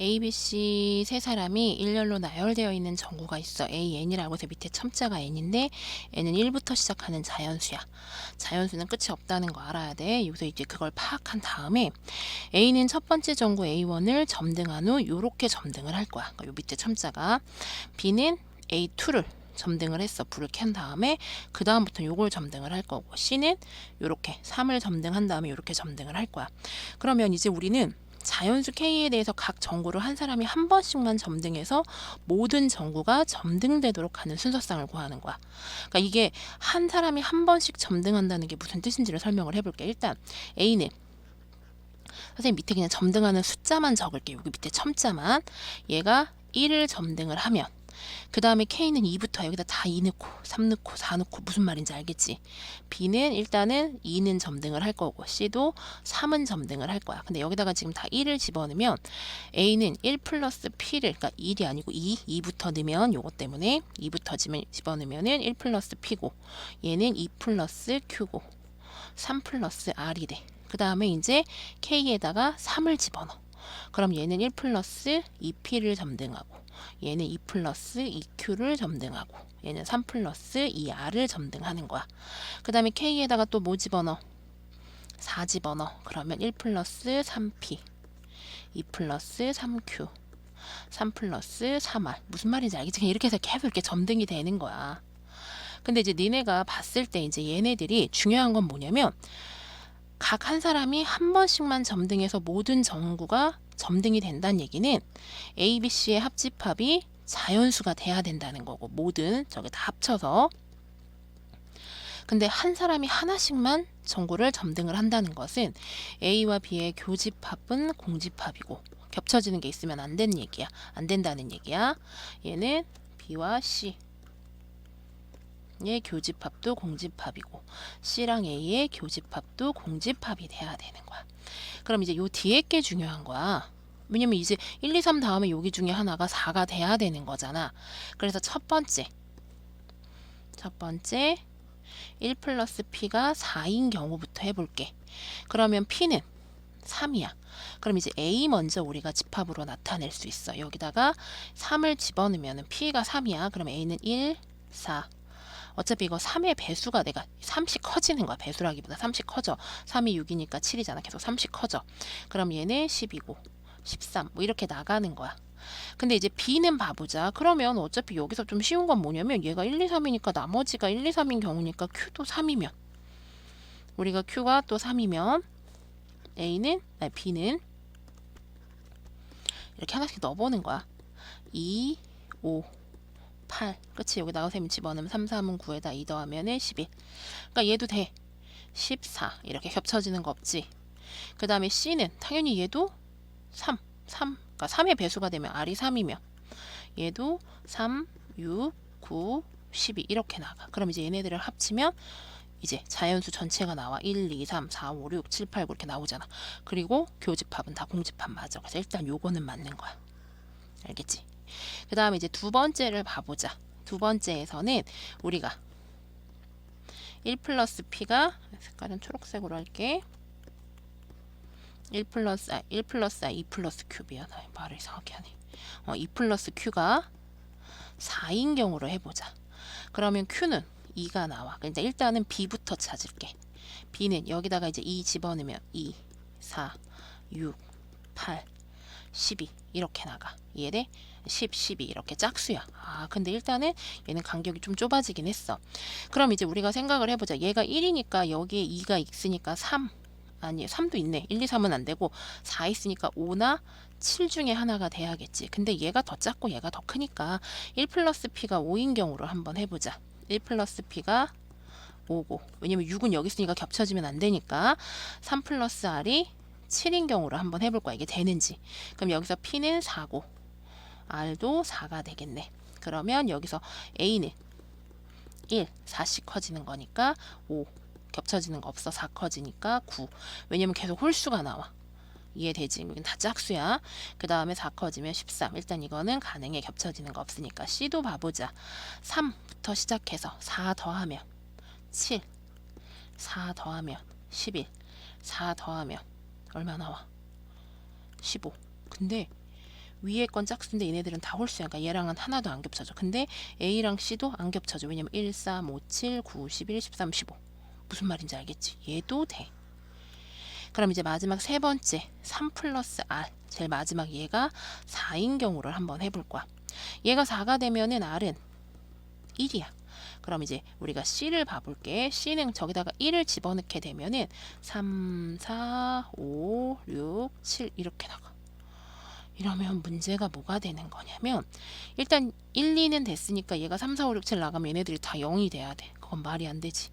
A, B, C 세 사람이 일렬로 나열되어 있는 전구가 있어. A, N이라고 해서 밑에 첨자가 N인데 N은 1부터 시작하는 자연수야. 자연수는 끝이 없다는 거 알아야 돼. 여기서 이제 그걸 파악한 다음에 A는 첫 번째 전구 A1을 점등한 후 요렇게 점등을 할 거야. 그러니까 요 밑에 첨자가 B는 A2를 점등을 했어. 불을 켠 다음에 그 다음부터 요걸 점등을 할 거고 C는 요렇게 3을 점등한 다음에 요렇게 점등을 할 거야. 그러면 이제 우리는 자연수 K에 대해서 각 전구를 한 사람이 한 번씩만 점등해서 모든 전구가 점등되도록 하는 순서상을 구하는 거야. 그러니까 이게 한 사람이 한 번씩 점등한다는 게 무슨 뜻인지를 설명을 해볼게. 일단 A는 선생님 밑에 그냥 점등하는 숫자만 적을게. 여기 밑에 첨자만 얘가 1을 점등을 하면 그 다음에 K는 2부터 여기다 다 2 넣고 3 넣고 4 넣고 무슨 말인지 알겠지? B는 일단은 2는 점등을 할 거고 C도 3은 점등을 할 거야. 근데 여기다가 지금 다 1을 집어넣으면 A는 1 플러스 P를 그러니까 1이 아니고 2, 2부터 넣으면 요것 때문에 2부터 집어넣으면은 1 플러스 P고 얘는 2 플러스 Q고 3 플러스 R이 돼. 그 다음에 이제 K에다가 3을 집어넣어. 그럼 얘는 1 플러스 2P를 점등하고 얘는 2 플러스 2Q를 점등하고 얘는 3 플러스 2R을 점등하는 거야. 그 다음에 K에다가 또 뭐 집어넣어? 4 집어넣어. 그러면 1 플러스 3P 2 플러스 3Q 3 플러스 3R 무슨 말인지 알겠지? 그냥 이렇게 해서 계속 이렇게 점등이 되는 거야. 근데 이제 니네가 봤을 때 이제 얘네들이 중요한 건 뭐냐면 각 한 사람이 한 번씩만 점등해서 모든 전구가 점등이 된다는 얘기는 A, B, C의 합집합이 자연수가 돼야 된다는 거고 모든 저게 다 합쳐서 근데 한 사람이 하나씩만 전구를 점등을 한다는 것은 A와 B의 교집합은 공집합이고 겹쳐지는 게 있으면 안 되는 얘기야. 안 된다는 얘기야. 얘는 B와 C 의 교집합도 공집합이고 C랑 A의 교집합도 공집합이 돼야 되는 거야. 그럼 이제 요 뒤에 게 중요한 거야. 왜냐면 이제 1, 2, 3 다음에 여기 중에 하나가 4가 돼야 되는 거잖아. 그래서 첫 번째 첫 번째 1 플러스 P가 4인 경우부터 해볼게. 그러면 P는 3이야. 그럼 이제 A 먼저 우리가 집합으로 나타낼 수 있어. 여기다가 3을 집어넣으면 P가 3이야. 그럼 A는 1, 4. 어차피 이거 3의 배수가 내가 3씩 커지는 거야. 배수라기보다 3씩 커져. 3이 6이니까 7이잖아. 계속 3씩 커져. 그럼 얘는 10이고 13. 뭐 이렇게 나가는 거야. 근데 이제 B는 봐보자. 그러면 어차피 여기서 좀 쉬운 건 뭐냐면 얘가 1, 2, 3이니까 나머지가 1, 2, 3인 경우니까 Q도 3이면 우리가 Q가 또 3이면 A는 아니 B는 이렇게 하나씩 넣어보는 거야. 2, 5, 8. 그치? 여기다가 셈 집어넣으면 3, 3은 9에다 2 더하면은 11. 그러니까 얘도 돼. 14. 이렇게 겹쳐지는 거 없지? 그 다음에 C는 당연히 얘도 3. 3. 그러니까 3의 배수가 되면 R이 3이면 얘도 3, 6, 9, 12 이렇게 나가. 그럼 이제 얘네들을 합치면 이제 자연수 전체가 나와 1, 2, 3, 4, 5, 6, 7, 8, 9 이렇게 나오잖아. 그리고 교집합은 다 공집합 맞아. 그래서 일단 요거는 맞는 거야. 알겠지? 그 다음에 이제 두 번째를 봐보자. 두 번째에서는 우리가 1 플러스 P가 색깔은 초록색으로 할게. 1 플러스 아, 1 플러스 아, 2 플러스 Q 미안. 아, 말을 이상하게 하네. 어, 2 플러스 Q가 4인 경우로 해보자. 그러면 Q는 2가 나와. 그러니까 일단은 B부터 찾을게. B는 여기다가 이제 2 집어넣으면 2, 4, 6, 8, 12 이렇게 나가. 이해돼? 10, 12 이렇게 짝수야. 아, 근데 일단은 얘는 간격이 좀 좁아지긴 했어. 그럼 이제 우리가 생각을 해보자. 얘가 1이니까 여기에 2가 있으니까 3. 아니, 3도 있네. 1, 2, 3은 안 되고 4 있으니까 5나 7 중에 하나가 돼야겠지. 근데 얘가 더 작고 얘가 더 크니까 1 플러스 P가 5인 경우로 한번 해보자. 1 플러스 P가 5고 왜냐면 6은 여기 있으니까 겹쳐지면 안 되니까 3 플러스 R이 7인 경우로 한번 해볼 거야. 이게 되는지. 그럼 여기서 P는 4고 R도 4가 되겠네. 그러면 여기서 A는 1, 4씩 커지는 거니까 5. 겹쳐지는 거 없어. 4 커지니까 9. 왜냐면 계속 홀수가 나와. 이해되지? 여긴 다 짝수야. 그 다음에 4 커지면 13. 일단 이거는 가능해. 겹쳐지는 거 없으니까. C도 봐보자. 3부터 시작해서 4 더하면 7. 4 더하면 11. 4 더하면 얼마 나와? 15. 근데 위에 건 짝수인데 얘네들은 다 홀수야. 그러니까 얘랑은 하나도 안 겹쳐져. 근데 A랑 C도 안 겹쳐져. 왜냐면 1, 3, 5, 7, 9, 11, 13, 15. 무슨 말인지 알겠지? 얘도 돼. 그럼 이제 마지막 세 번째 3 플러스 R 제일 마지막 얘가 4인 경우를 한번 해볼 거야. 얘가 4가 되면은 R은 1이야. 그럼 이제 우리가 C를 봐볼게. C는 저기다가 1을 집어넣게 되면은 3, 4, 5, 6, 7 이렇게 나가. 이러면 문제가 뭐가 되는 거냐면 일단 1, 2는 됐으니까 얘가 3, 4, 5, 6, 7 나가면 얘네들이 다 0이 돼야 돼. 그건 말이 안 되지.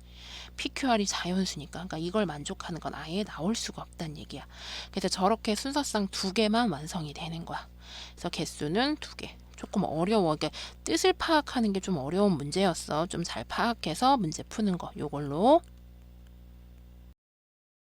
PQR이 자연수니까. 그러니까 이걸 만족하는 건 아예 나올 수가 없다는 얘기야. 그래서 저렇게 순서상 두 개만 완성이 되는 거야. 그래서 개수는 두 개. 조금 어려워. 그러니까 뜻을 파악하는 게 좀 어려운 문제였어. 좀 잘 파악해서 문제 푸는 거. 요걸로